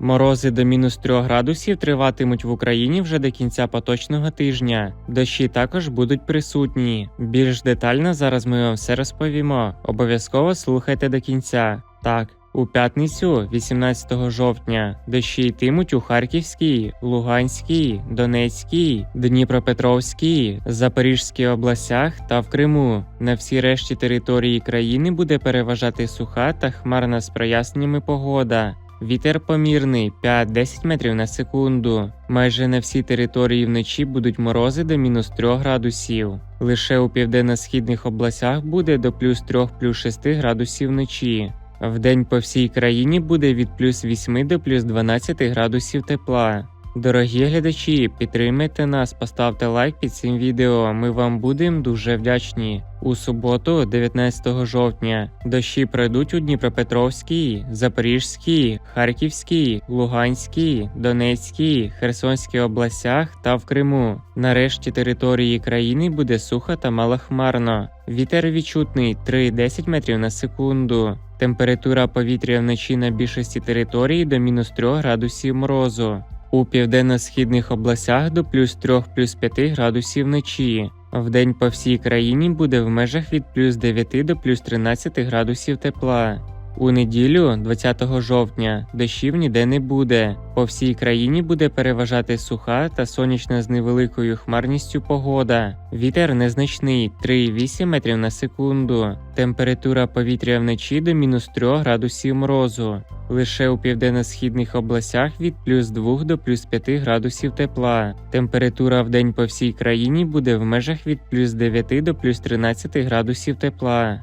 Морози до мінус 3 градусів триватимуть в Україні вже до кінця поточного тижня. Дощі також будуть присутні. Більш детально зараз ми вам все розповімо. Обов'язково слухайте до кінця. Так. У п'ятницю, 18 жовтня, дощі йтимуть у Харківській, Луганській, Донецькій, Дніпропетровській, Запорізькій областях та в Криму. На всій решті території країни буде переважати суха та хмарна з проясненнями погода. Вітер помірний 5-10 метрів на секунду. Майже на всій території вночі будуть морози до мінус 3 градусів. Лише у південно-східних областях буде до плюс 3 плюс 6 градусів вночі. Вдень по всій країні буде від плюс 8 до плюс 12 градусів тепла. Дорогі глядачі, підтримайте нас, поставте лайк під цим відео. Ми вам будемо дуже вдячні. У суботу, 19 жовтня, дощі пройдуть у Дніпропетровській, Запорізькій, Харківській, Луганській, Донецькій, Херсонській областях та в Криму. Нарешті території країни буде сухо та малохмарно. Вітер відчутний 3-10 метрів на секунду. Температура повітря вночі на більшості території до мінус 3 градусів морозу. У південно-східних областях до плюс 3 плюс 5 градусів вночі. Вдень по всій країні буде в межах від плюс 9 до плюс 13 градусів тепла. У неділю, 20 жовтня, дощів ніде не буде. По всій країні буде переважати суха та сонячна з невеликою хмарністю погода. Вітер незначний 3,8 метрів на секунду. Температура повітря вночі до мінус 3 градусів морозу. Лише у південно-східних областях від плюс 2 до плюс 5 градусів тепла. Температура в день по всій країні буде в межах від плюс 9 до плюс 13 градусів тепла.